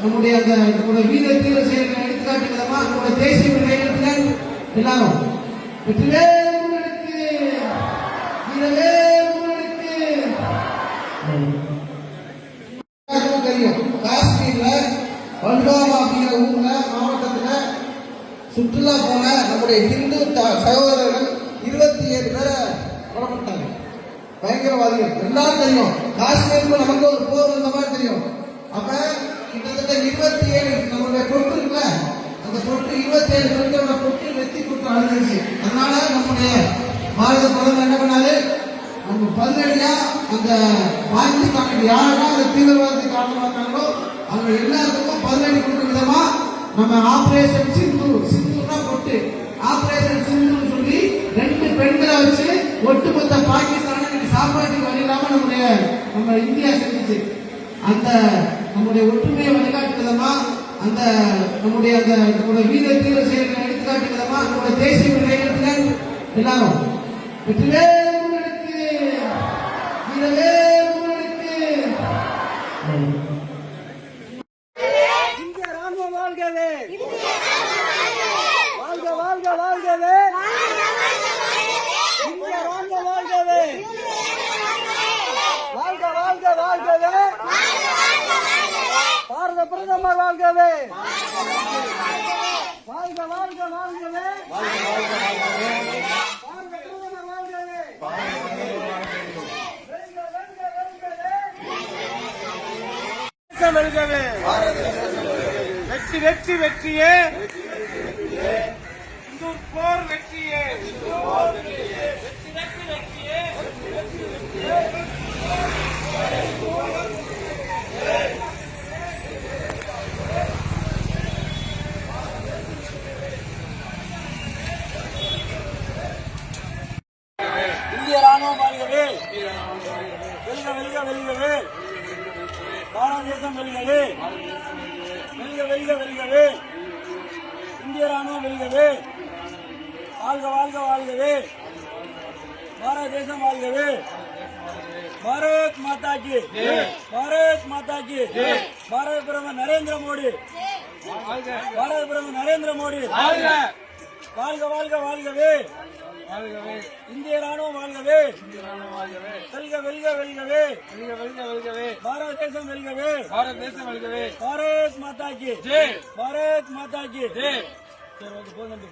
நம்முடைய அந்த நம்முடைய வீர தீர செயல்களை எடுத்துக்காட்டு விதமா நம்முடைய தேசிய விளையாட்டுகள் எல்லாரும் வெற்றிவே உங்களுக்கு வீரவே உங்களுக்கு தெரியும் காஷ்மீர்ல பல்காம் அப்படிங்கிற ஊர்ல மாவட்டத்துல சுற்றுலா போன நம்முடைய ஹிந்து த- சகோதரர்கள் இருபத்தி ஏழு பேரை புறப்பட்டாங்க. பயங்கரவாதிகள். எல்லாரும் தெரியும் காஷ்மீருக்கு நமக்கு ஒரு போர் வந்த மாதிரி தெரியும். அப்ப கிட்டத்தட்ட இருபத்தி ஏழு நம்மளுடைய பொட்டு இருக்குல்ல அந்த பொட்டு இருபத்தி ஏழு பெண்களோட பொட்டு வெற்றி கொடுத்து அழுதுச்சு அதனால நம்முடைய பாரத பிரதமர் என்ன பண்ணாரு? நம்ம பதினடியா அந்த பாகிஸ்தானுக்கு யாரெல்லாம் அந்த தீவிரவாதத்துக்கு காரணமாக்காங்களோ அவங்க எல்லாத்துக்கும் பதினடி கொடுக்கும் விதமா நம்ம ஆபரேஷன் சிந்து சிந்துனா பொட்டு. ஆபரேஷன் சிந்துன்னு சொல்லி ரெண்டு பெண்களை வச்சு ஒட்டுமொத்த பாகிஸ்தானை சாப்பாட்டுக்கு வழி இல்லாம நம்முடைய நம்ம இந்தியா செஞ்சுச்சு. அந்த நம்முடைய ஒற்றுமையை வழிகாட்டு விதமா அந்த நம்முடைய அந்த நம்முடைய வீர தீர செயல்களை எடுத்துக்காட்டு விதமா நம்முடைய தேசிய விளையாட்டுகள் எல்லாரும். வெற்றிவே உங்களுக்கு வீரவே உங்களுக்கு இந்திய ராணுவம் வாழ்கவே வாழ்க வாழ்க வாழ்கவே இந்திய ராணுவம் வாழ்கவே வாழ்க வாழ்க வாழ்கவே பாரத பிரதமர் வாழ்கவே. வாழ்க வாழ்க வாழ்கவே. வாழ்கவே வெற்றி வெற்றி வெற்றியே போர் வெற்றியே வெற்றியே இந்திய ராணுவம் வாழ்கவே வெல்க வெல்க வெல்கவே பாரத தேசம் வெல்கவே வெல்க வெல்க வெல்கவே இந்திய ராணுவம் வெல்கவே வாழ்க வாழ்க வாழ்கவே பாரத தேசம் வாழ்கவே பாரத் மாதா கி. பாரத் மாதா கி. பாரத பிரதமர் நரேந்திர மோடி. பாரத பிரதமர் நரேந்திர மோடி. வாழ்க வாழ்க வாழ்கவே இந்திய ராணுவம் வாழ்கவே வெல்க வெல்கவே. வெல்க வெல்க வெல்கவே பாரத தேசம் வெல்கவே. பாரத தேசம் வெல்கவே பாரத் மாதா கி ஜெய். பாரத் மாதா கி ஜெய். சரி ஓகே போதும்.